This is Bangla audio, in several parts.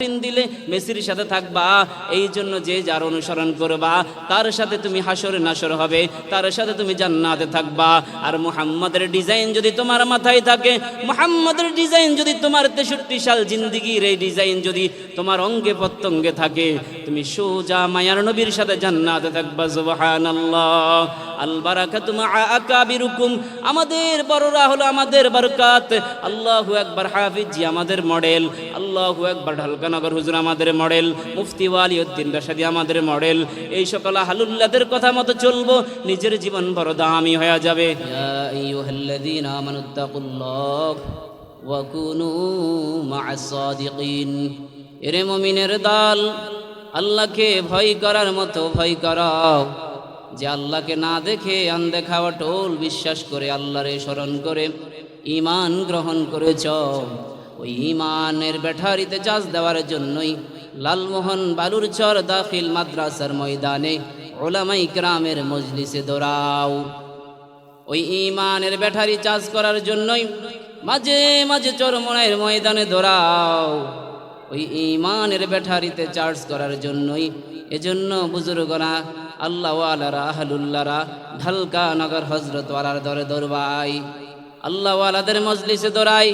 ঋণ দিলে মেসির সাথে থাকবা, এই জন্য যে যার অনুসরণ করবা, তার সাথে তুমি হাসরে নাসর হবে, তার সাথে তুমি জান্নাতে থাকবা। আর মুহাম্মাদের ডিজাইন যদি তোমার মাথায় থাকে, মুহাম্মাদের ডিজাইন যদি তোমার তেষট্টি সাল জিন্দিগির এই ডিজাইন যদি তোমার অঙ্গে প্রত্যঙ্গে থাকে, তুমি সোজা মায়ার নবীর সাথে জান্নাতে থাকবা, সুবহানাল্লাহ। আল বারাকাতু মা আমাদের বড়রা হলো আমাদের বরকাত। আল্লাহু আকবার হাফিজ আমাদের মডেল। আল্লাহু আকবার ঢালকানগর হুজুর আমাদের মডেল, মুফতি ওয়ালিউদ্দিন রাশাদি আমাদের মডেল। এই সকল হালুল্লাদের কথা মতো চলবো, নিজের জীবন বড় দামি হয়ে যাবে। এরে মুমিনের দল, আল্লাহকে ভয় করার মতো ভয় করাও। যে আল্লাহকে না দেখে আনদেখা অটল বিশ্বাস করে আল্লাহরে স্মরণ করে ইমান গ্রহণ করেছ। ওই ইমানের ব্যাঠারিতে চাষ দেওয়ার জন্যই লালমোহন বালুরচর দাখিল মাদ্রাসার ময়দানে ওলামাই গ্রামের মজলিসে দৌড়াও। ওই ইমানের ব্যাটারি চার্জ করার জন্যই মাঝে মাঝে চরমনায়ের ময়দানে দৌড়াও। ওই ইমানের ব্যাটারিতে চার্জ করার জন্যই এজন্য বুজুর্গরা, আল্লাহওয়ালারা আহলুল্লারা ঢালকা নগর হজরত ওয়ালার দরে দরবাই আল্লাহওয়ালাদের মজলিসে দৌড়াই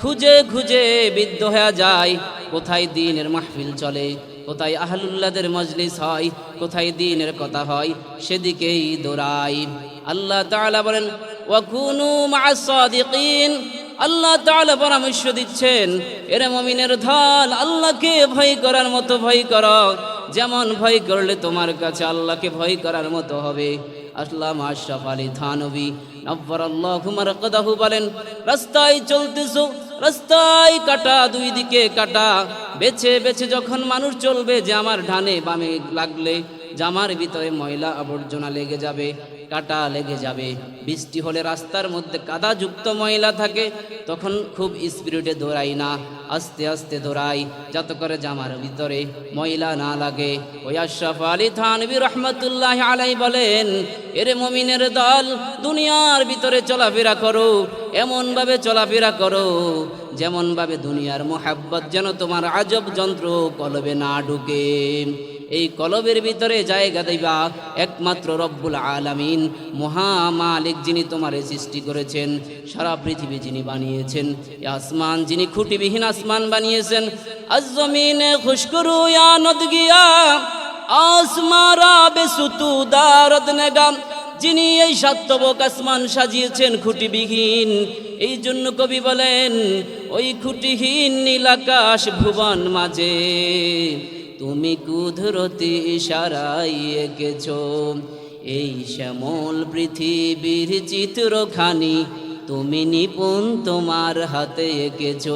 খুঁজে খুঁজে বিদ্ধ হয়ে যায়। কোথায় দিনের মাহফিল চলে? কোথায় আহলুল্লাদের মজলিস হয়? কোথায় দিনের কথা হয়? সেদিকেই দৌড়াই। আল্লাহ তাআলা বলেন, ওয়াকুনু মা'আস আল্লাহ তাআলা পরামর্শ দিচ্ছেন, এরে মমিনের ঢাল আল্লাহকে ভয় করার মতো ভয় করো। যেমন ভয় করলে তোমার কাছে আল্লাহকে ভয় করার মতো হবে। আসলাম আশরাফ আলী থানবী নব্বর আল্লাহ বলেন, রাস্তায় চলতেছো রাস্তায় কাটা, দুই দিকে কাটা। বেছে বেছে যখন মানুষ চলবে যে আমার ঢানে বামে লাগলে জামার ভিতরে ময়লা আবর্জনা লেগে যাবে, কাটা লেগে যাবে। বৃষ্টি হলে রাস্তার মধ্যে কাদাযুক্ত ময়লা থাকে, তখন খুব স্পিরিটে দৌড়াই না, আস্তে আস্তে দৌড়াই, যাতে করে জামার ভিতরে ময়লা না লাগে। ওই আশরাফ আলী থানবী রহমতুল্লাহ আলাই বলেন, এরে মমিনের দল, দুনিয়ার ভিতরে চলাফেরা করো, এমনভাবে চলাফেরা করো, যেমনভাবে দুনিয়ার মোহাব্বত যেন তোমার আজব যন্ত্র কলবে না ঢুকে। এই কলবের ভিতরে জায়গা দিবা একমাত্র রব্বুল আলামিন, মহামালিক যিনি তোমারে সৃষ্টি করেছেন, সারা পৃথিবী যিনি বানিয়েছেন। আসমান যিনি খুঁটিবিহীন আসমান বানিয়েছেন আজমিনে খুশকরু ইয়া নদ গিয়া আসমারা বেসুতু দারদ নেগাম। যিনি এই সাত্যবক আসমান সাজিয়েছেন খুঁটিবিহীন এই জন্য কবি বলেন, ওই খুঁটিহীন নীলাকাশ ভুবন মাঝে। তুমি কুধরতি ইশারাই এঁকেছ। এই শ্যামল পৃথিবীর চিত্রখানি তুমি নিপুণ তোমার হাতে এঁকেছ।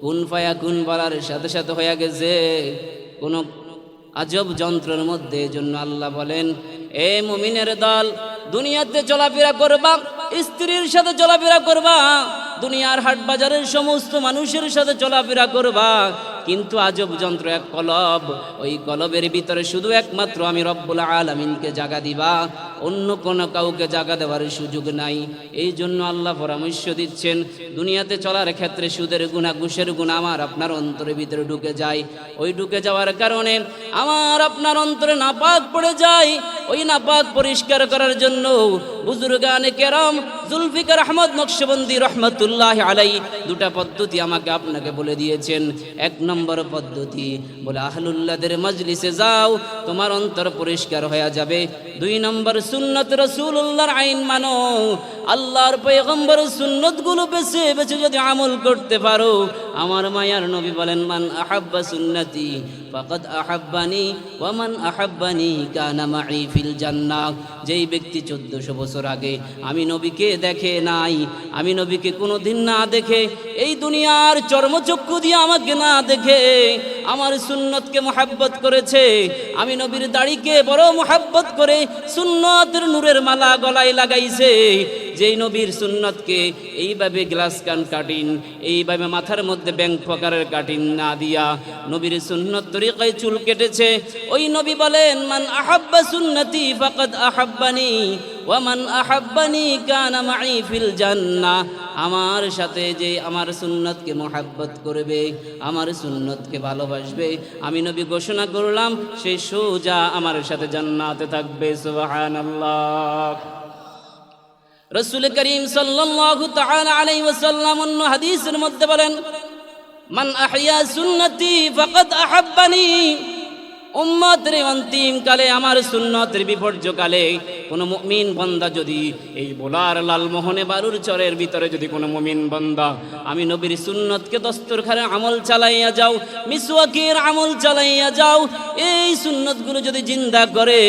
কোন ফায়া কোন বলার সাথে সাথে হয়ে গেছে? কোনো আজব যন্ত্রের মধ্যে জন্য আল্লাহ বলেন, এ মুমিনের দল, দুনিয়াতে চলাফেরা করবা, স্ত্রীর সাথে চলাফেরা করবা, দুনিয়ার হাট বাজারের সমস্ত মানুষের সাথে চলাফেরা করবা কিন্তু আজব যন্ত্র, এক কলব। ওই কলবের ভিতরে শুধু একমাত্র আমি রব্বুল আলমিনকে জাগা দিবা। অন্য কোনো কাউকে জাগা দেওয়ার সুযোগ নাই। এই জন্য আল্লাহ পরামর্শ দিচ্ছেন, দুনিয়াতে চলার ক্ষেত্রে সুদের গুণা, ঘুষের গুণা আমার আপনার অন্তরের ভিতরে ঢুকে যায়। ওই ঢুকে যাওয়ার কারণে আমার আপনার অন্তরে নাপাক পড়ে যায়। ওই নাপাক পরিষ্কার করার জন্য বুজুর্গানে কেরাম জুলফিকার আহমদ নকশবন্দি রহমতুল্লাহ আলাই দুটা পদ্ধতি আমাকে আপনাকে বলে দিয়েছেন। এক নম্বর পদ্ধতি বলে, আহলুল্লাদের মজলিসে যাও, তোমার অন্তর পরিষ্কার হয়ে যাবে। দুই নম্বর সুন্নত রসুল্লাহর আইন মানো। আল্লাহর পয়গম্বর সুন্নতগুলো বেছে বেছে যদি আমল করতে পারো, আমার মায়ার নবী বলেন, মান আহাব্বা সুন্নতি ফাকাদ আহাব্বানি ওয়ামান আহাব্বানি কানা মাই ফিল জান্নাহ। যেই ব্যক্তি চোদ্দশো বছর আগে আমি নবীকে দেখে নাই, আমি নবীকে কোনোদিন না দেখে, এই দুনিয়ার চর্মচক্ষু দিয়ে আমাকে না দেখে, আমার সুন্নতকে মোহাব্বত করেছে। আমি নবীর দাড়িকে বড় মোহাব্বত করে সুন্নতের নূরের মালা গলায় লাগাইছে। যেই নবীর সুন্নতকে এইভাবে গ্লাস কান কাটিন, এইভাবে মাথার মধ্যে ব্যাংক প্রকারের কাটিন না দিয়া নবীর সুন্নত তরিকায় চুল কেটেছে। ওই নবী বলেন, মান আহাব্বা সুন্নতি ফাকাদ আহাব্বানি ওয়ামান আহাব্বানি কানা মাই ফিল জান্নাহ আমার সাথে যে আমার সুন্নতকে মোহাব্বত করবে, আমার সুন্নতকে ভালোবাসবে, আমি নবী ঘোষণা করলাম, সে সোজা আমার সাথে জান্নাতে থাকবে, সুবহানাল্লাহ। রসুল করিম ওয়াসাল্লাম অন্য হাদিসের মধ্যে বলেন মান আহিয়া সুন্নতি ফাকাদ আহাব্বানি। উম্মতের অন্তিম কালে, আমার সুন্নতের বিপর্যকালে কোনো মুমিন বান্দা যদি এই বোলার লালমোহনে বারুর চরের ভিতরে যদি কোনো মুমিন বান্দা, আমি নবীর সুন্নতকে দস্তরখানে আমল চালাইয়া যাও, মিসওয়াকের আমল চালাইয়া যাও, এই সুন্নতগুলো যদি জিন্দা করে,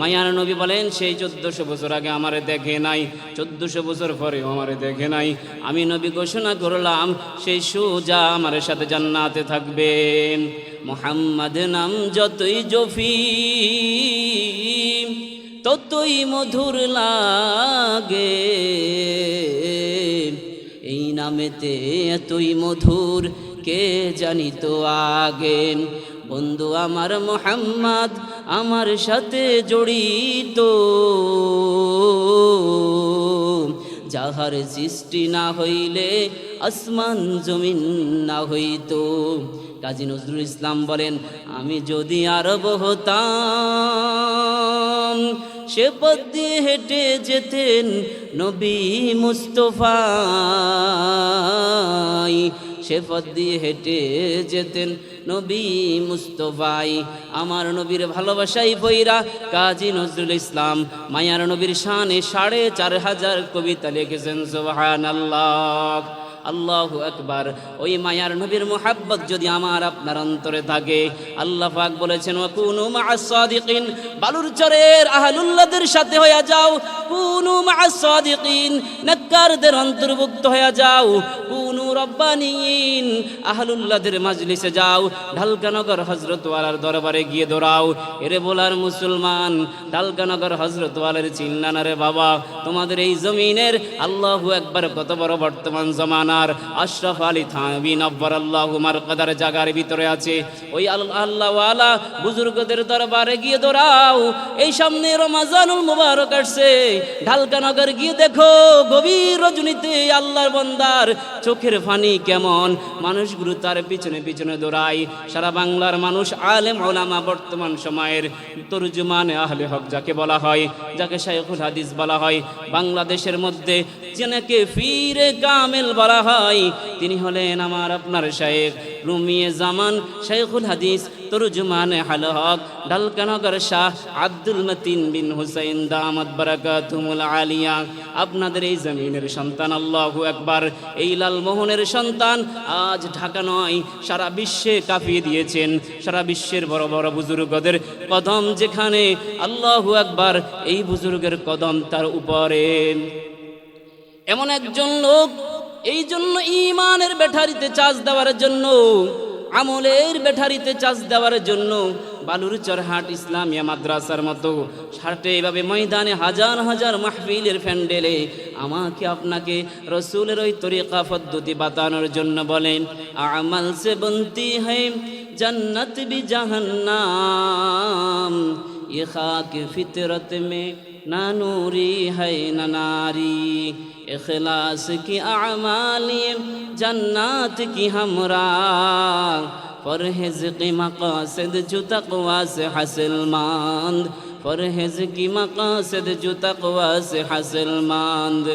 মায়ার নবী বলেন, সেই চোদ্দশো বছর আগে আমারে দেখে নাই, চোদ্দশো বছর পরেও আমারে দেখে নাই। আমি নবী ঘোষণা করলাম, সেই সোজা আমার সাথে জান্নাতে থাকবেন। মোহাম্মদ নাম যতই জফি ততই মধুর লাগে। এই নামেতে এতই মধুর, কে জানি তো আগে? বন্ধু আমার মোহাম্মদ, আমার সাথে জড়িত। যাহার সৃষ্টি না হইলে, আসমান জমিন না হইত। কাজী নজরুল ইসলাম বলেন, আমি যদি আরব হতাম, সে পথ দিয়ে হেঁটে যেতেন নবী মুস্তফাই। সে পথ দিয়ে হেঁটে যেতেন নবী মুস্তফাই। আমার নবীর ভালোবাসাই বইরা কাজী নজরুল ইসলাম। মায়ার নবীর শানে সাড়ে চার হাজার কবিতা লিখেছেন সোহান আল্লাহ আল্লাহু একবার ওই মায়ার নবীর মোহাব্বত যদি আমার আপনার অন্তরে থাকে, আল্লাহ পাক বলেছেন কুনু মাসাদিকিন বালুর চরের আহলুল্লাহদের সাথে হয়ে যাও। কুনু মাসাদিকিন নাক্কারদের অন্তর্ভুক্ত হয়ে যাও। রব্বানিন আহলুল্লাহদের মাজলিসে যাও, ঢালকানগর হজরত ওয়ালার দরবারে গিয়ে দৌড়াও। এরে বলার মুসলমান, ঢালকানগর হজরত ওয়ালার চিল্লানা রে বাবা, তোমাদের এই জমিনের একবার কত বড় বর্তমান জমানার। আশরাফ আলী নব্বর আল্লাহ উমার কাদার জাগার ভিতরে আছে। ওই আল্লাহ আল্লাহওয়ালা বুজুর্গদের দরবারে গিয়ে দৌড়াও। এই সামনে রমাজানুল মুবারক আসছে। ঢালকানগর গিয়ে দেখো গভীর রজনীতে আল্লাহর বন্দার চোখের ফানি কেমন? মানুষগুলো তার পিছনে পিছনে দৌড়ায়। সারা বাংলার মানুষ আলেম, ওলামা বর্তমান সময়ের তরুজমান আহলে হক যাকে বলা হয়, যাকে শাইখুল হাদিস বলা হয়। বাংলাদেশের মধ্যে যেনাকে ফিরে কামেল বলা হয়, তিনি হলেন আমার আপনার শায়েখ রুমিয়ে জামান, শাইখুল হাদিস তরজুমানে হাল হক ডালকানগর শাহ আব্দুল মতিন বিন হুসাইন দামাত বারাকাতুমুল আলিয়া আপনাদের এই জমিনের সন্তান আল্লাহু একবার এই লালমোহনের সন্তান আজ ঢাকা নয়। সারা বিশ্বে কাঁপিয়ে দিয়েছেন। সারা বিশ্বের বড় বড় বুজুর্গদের কদম যেখানে আল্লাহু একবার এই বুজুর্গের কদম তার উপরে। এমন একজন লোক এই জন্য ইমানের ব্যাটারিতে চার্জ দেওয়ার জন্য আমলের ব্যাটারিতে চার্জ দেওয়ার জন্য বালুর চরহাট ইসলামিয়া মাদ্রাসার মতো হাটে এভাবে ময়দানে হাজার হাজার মাহফিলের ফ্যান্ডেলে আমাকে আপনাকে রসুলের ওই তরিকা পদ্ধতি বাতানোর জন্য বলেন আমাল সে বন্তি হয় জন্নত বি জাহান্নাম ये खाक फितरत में নানুরি হৈ নারি এখলাস কি আমালি, জন্নাত কি হমরা। পরহেজ কি মকসদ জু তকওয়াস হাসিল মান্দ। পরহেজ কি মকসদ জু তকওয়াস হাসিল মান্দ।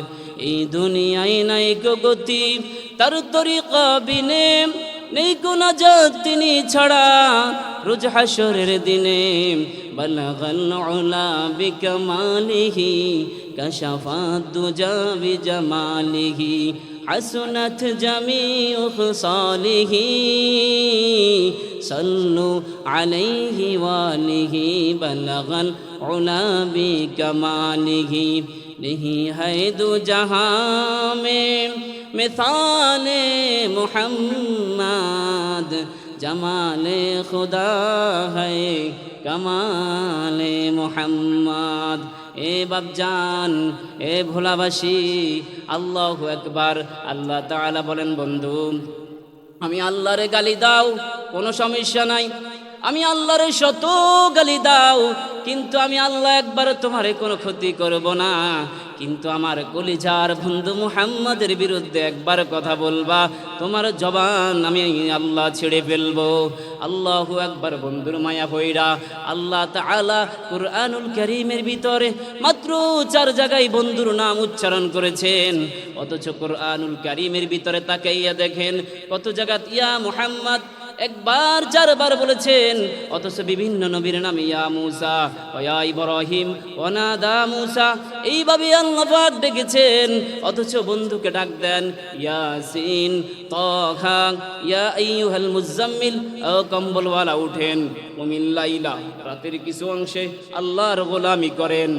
এই দুনিয়ায় নাই গতি, তার তরিকা বিনেম নেই কোন জাত তিনি ছাড়া রোজ হাসরের দিনে বলগন ওলা বিকমালিহি কশফা দুজা বিজমালিহি حسنت جميع خصاله صلوا عليه واله بلغا علا بکماله نہیں ہے دو جہاں میں مثال মোহাম্মদ, জমালে খুদা হে কমালে মোহাম্মদ। এ বাবজান এ ভোলাবাসী, আল্লাহ একবার আল্লাহ তালা বলেন, বন্ধু, আমি আল্লাহরে গালি দাও, কোনো সমস্যা নাই। আমি আল্লাহরে শত গালি দাও, কিন্তু আমি আল্লাহ একবার তোমারে কোনো ক্ষতি করব না। কিন্তু আমার কলিজার বন্ধু মুহাম্মাদের বিরুদ্ধে একবার কথা বলবা, তোমার জবান আমি আল্লাহ ছেড়ে ফেলব। আল্লাহ একবার বন্ধুর মায়া হইরা আল্লাহ তাআলা কুরআনুল কারীমের ভিতরে মাত্র চার জায়গায় বন্ধুর নাম উচ্চারণ করেছেন। অথচ কুরআনুল কারীমের ভিতরে তাকাইয়া দেখেন কত জায়গাত, ইয়া মুহাম্মদ একবার, চারবার বলেছেন, অথচ বিভিন্ন নবীর নাম ইয়া মুসা ওয়া ইব্রাহিম ওনাদা মুসা। এইভাবে আল্লাহ পাক ডেকেছেন, অথচ বন্ধুকে ডাক দেন, ইয়াসিন তহা ইয়া আইয়ুহাল মুজাম্মিল, ও কম্বলওয়ালা, উঠেন। ওমিন লাইলা রাতের কিছু অংশে আল্লাহর গোলামি করেন।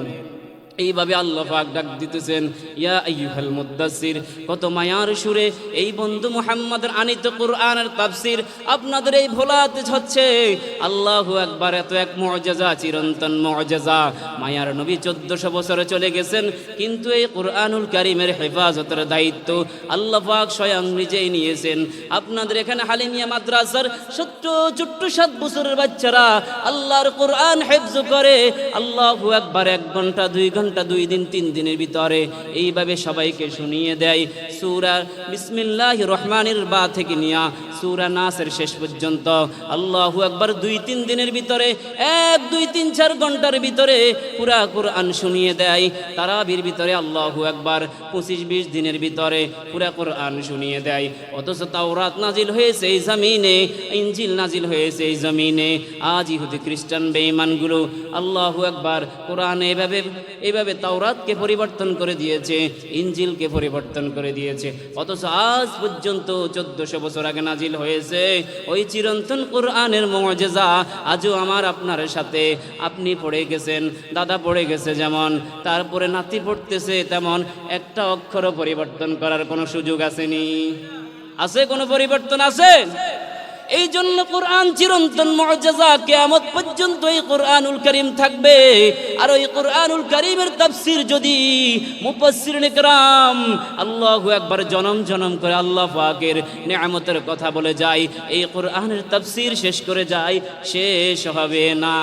এইভাবে আল্লাহ পাক ডাক দিতেছেন, ইয়া আইয়ুহাল মুদ্দাসির কত মায়ার সুরে, এই বন্ধু মুহাম্মাদের আনিত কোরআনের তাফসির আপনাদের এই ভোলাতে হচ্ছে আল্লাহু একবার এত এক মুআজিজা চিরন্তন মুআজিজা মায়ার নবী 1400 বছরে চলে গেছেন, কিন্তু এই কোরআনুল কারীমের হেফাজতের দায়িত্ব আল্লাহ পাক স্বয়ং নিজেই নিয়েছেন। আপনাদের এখানে হালিমিয়া মাদ্রাসার ছোট্ট ছোট্ট সাত বছরের বাচ্চারা আল্লাহর কোরআন হেফজ করে। আল্লাহু একবার এক ঘণ্টা, দুই ঘণ্টা দুই দিন, তিন দিনের ভিতরে এইভাবে সবাইকে শুনিয়ে দেয়। সুরা বিসমিল্লাহ রহমানের বা থেকে নিয়া সূরা নাসের শেষ পর্যন্ত। আল্লাহু একবার দুই তিন দিনের ভিতরে, এক, দুই, তিন, চার ঘণ্টার ভিতরে পুরা কোরআন শুনিয়ে দেয়। তারাবির ভিতরে আল্লাহু একবার পঁচিশ, বিশ দিনের ভিতরে পুরা কোরআন শুনিয়ে দেয়। অথচ তাওরাত নাজিল হয়েছে এই জমিনে ইঞ্জিল নাজিল হয়েছে এই জমিনে। আজ ইহুদি খ্রিস্টান বেঈমানগুলো আল্লাহু একবার কোরআন এভাবে এভাবে তাওরাতকে পরিবর্তন করে দিয়েছে ইঞ্জিলকে পরিবর্তন করে দিয়েছে। অথচ আজ পর্যন্ত চোদ্দশো বছর আগে নাজিল হয়েছে। ওই চিরন্তন কোরআনের মজেজা আজও আমার আপনার সাথে। আপনি পড়ে গেছেন, দাদা পড়ে গেছে যেমন, তারপরে নাতি পড়তেছে তেমন। একটা অক্ষরও পরিবর্তন করার কোনো সুযোগ আসেনি। আছে কোনো পরিবর্তন আছে? এই জন্য কোরআন চিরন্তন মর্যাদা কেয়ামত পর্যন্ত এই কোরআনুল করিম থাকবে। আর ওই কোরআনুল করিমের তফসির যদি মুফাসসির নিকরাম আল্লাহ একবার জনম জনম করে আল্লাহ পাকের নিয়ামতের কথা বলে যায়, এই কোরআনের তফসির শেষ করে যায়, শেষ হবে না।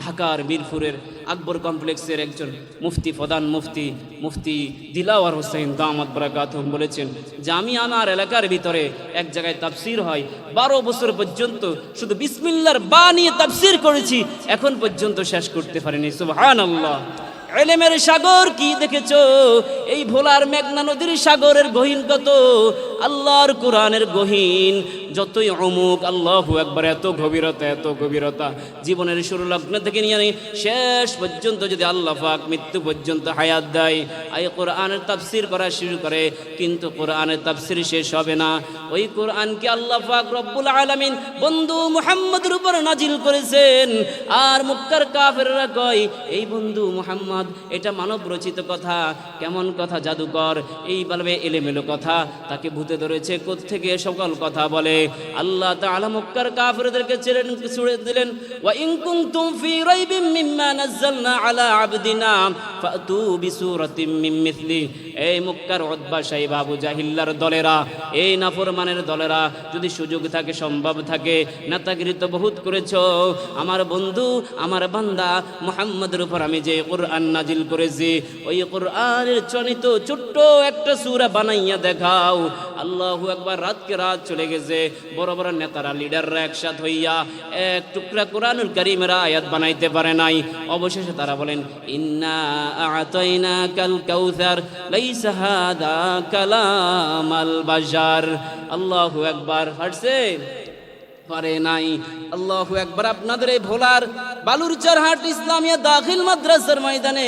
ঢাকার মিরপুরের আকবর কমপ্লেক্সের একজন মুফতি, প্রধান মুফতি মুফতি দিলাওয়ার হোসেন দামাত বরাকাতুম বলেছেন যে, আমি আমার এলাকার ভিতরে এক জায়গায় তাফসির হয়। বারো বছর পর্যন্ত শুধু বিসমিল্লার বা নিয়ে তাফসির করেছি। এখন পর্যন্ত শেষ করতে পারিনি। আল্লাহ এলেমের সাগর কি দেখেছ? এই ভোলার মেঘনা নদীর সাগরের গহীন কত? আল্লাহর কোরআনের গহীন, যতই অমুক, আল্লাহ একবার এত গভীরতা এত গভীরতা। জীবনের শুরু লগ্ন থেকে নিয়ে শেষ পর্যন্ত যদি আল্লাহ পাক মৃত্যু পর্যন্ত হায়াত দেয় এই কোরআনের তাফসির করা শুরু করে, কিন্তু কোরআনের তাফসির শেষ হবে না। ওই কোরআনকে আল্লাহ পাক রব্বুল আলামিন বন্ধু মুহাম্মদের উপর নাজিল করেছেন। আর মুক্কার কাফেররা কয়, এই বন্ধু মুহাম্মদ, এটা মানব রচিত কথা, কেমন কথা জাদুকর? এই বলবে, এলেমেলো কথা, তাকে ভূতে ধরেছে থেকে সকল কথা বলে? আল্লাহ তাআলা মক্কার কাফেরদেরকে ছেড়ে দিলেন ওয়া ইন কুনতুম ফি রাইবিম মিম্মা নাযালনা আলা আবদিনা ফাতু বিসূরাতিম মিন এই মক্কার সাহেব আবু জাহিল্লার দলেরা, এই নাফরমানের দলেরা, যদি সুযোগ থাকে, সম্ভব থাকে নেতাগিরি তো বহুত করেছ। আমার বন্ধু, আমার বান্দা, মুহাম্মদের উপর আমি যে কোরআন নাজিল করেছি, ওই কোরআনের চনিত ছোট্ট একটা সূরা বানাইয়া দেখাও। আল্লাহু একবার রাতকে রাত চলে গেছে। বড় বড় নেতারা, লিডাররা একসাথ হইয়া এক টুকরা কোরআনুল করিমেরা আয়াত বানাইতে পারে নাই। অবশেষে তারা বলেন, ইন্না আতাইনা কাল কাউসার, লাইসা হাদা কালামাল বাজার আল্লাহু একবার হাঁটছে। পারে নাই। আল্লাহু একবার আপনাদের এই ভোলার বালুরচর হাট ইসলামিয়া দাখিল মাদ্রাসার ময়দানে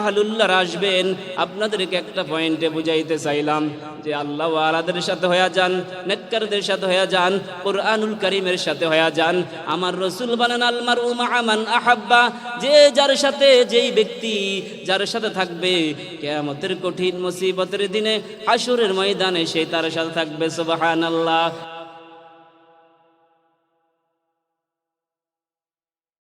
আহলুল্লাহ আসবেন। আপনাদেরকে একটা পয়েন্টে বুঝাইতে চাইলাম যে আল্লাহ আলাদের সাথে হয়ে যান, নেককারদের সাথে হয়ে যান, কোরআনুল করিমের সাথে হয়ে যান। আমার রসুল বানান আলমার উমা আমান আহাব্বা। যে যার সাথে, যেই ব্যক্তি যার সাথে থাকবে, কেয়ামতের কঠিন মুসিবতের দিনে হাসুরের ময়দানে সে তার সাথে থাকবে, সুবহানাল্লাহ।